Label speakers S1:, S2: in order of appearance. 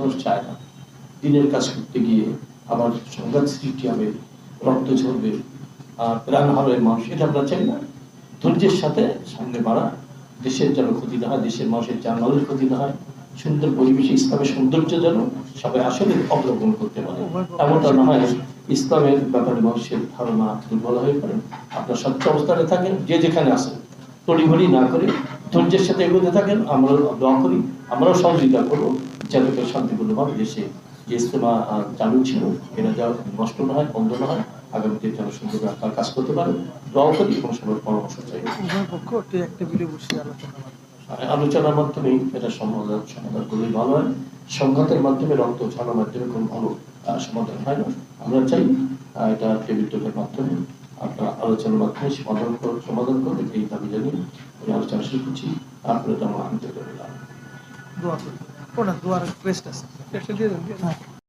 S1: মানুষ চায় না। দিনের কাজ করতে গিয়ে আবার সংঘাত সৃষ্টি হবে, রক্ত ঝরবে, আর প্রাণ হারাবে মানুষ, এটা আমরা চাই না। ধৈর্যের সাথে সামনে বাড়া। দেশের যেন ক্ষতি না হয়, দেশের মানুষের জানমালের ক্ষতি না হয়। সুন্দর পরিবেশে ইসলামের সৌন্দর্য যেন সবাই আসলে অবলম্বন করতে পারে। এমনটা না হয় ইসলামের ব্যাপারে মানুষের ধারণা দুর্বল হয়ে পড়ে। আপনার স্বচ্ছ অবস্থানে থাকেন, যে যেখানে আছেন। তড়িঘড়ি না করে ধৈর্যের সাথে এগোতে থাকেন আমরা দোয়া করি আমরাও সহযোগিতা করব যাতে করে শান্তিপূর্ণভাবে দেশে যে ইস্তেমা চালু ছিল এটা যা নষ্ট না হয় বন্ধ না হয় আগামীতে যেন সুন্দর আপনার কাজ করতে পারে। দোয়া করি এবং সবার পরামর্শ চাই। আলোচনার মাধ্যমে। এটা সমাধান সমাধান করলেই ভালো হয়। সংঘাতের মাধ্যমে রক্ত ছাড়ার মাধ্যমে কোনো ভালো সমাধান হয় না। আমরা চাই এটা টেবিল টোকের মাধ্যমে আপনার আলোচনার মাধ্যমে সমাধান সমাধান করবে এই দাবি জানিয়ে আমি আলোচনা শুরু করছি আপনার এটা আমার আন্তরিক
S2: দোয়া করবে ওটা দোয়ার রেস্ট আছে।
S3: একটা দিয়ে দেন।
S2: হ্যাঁ।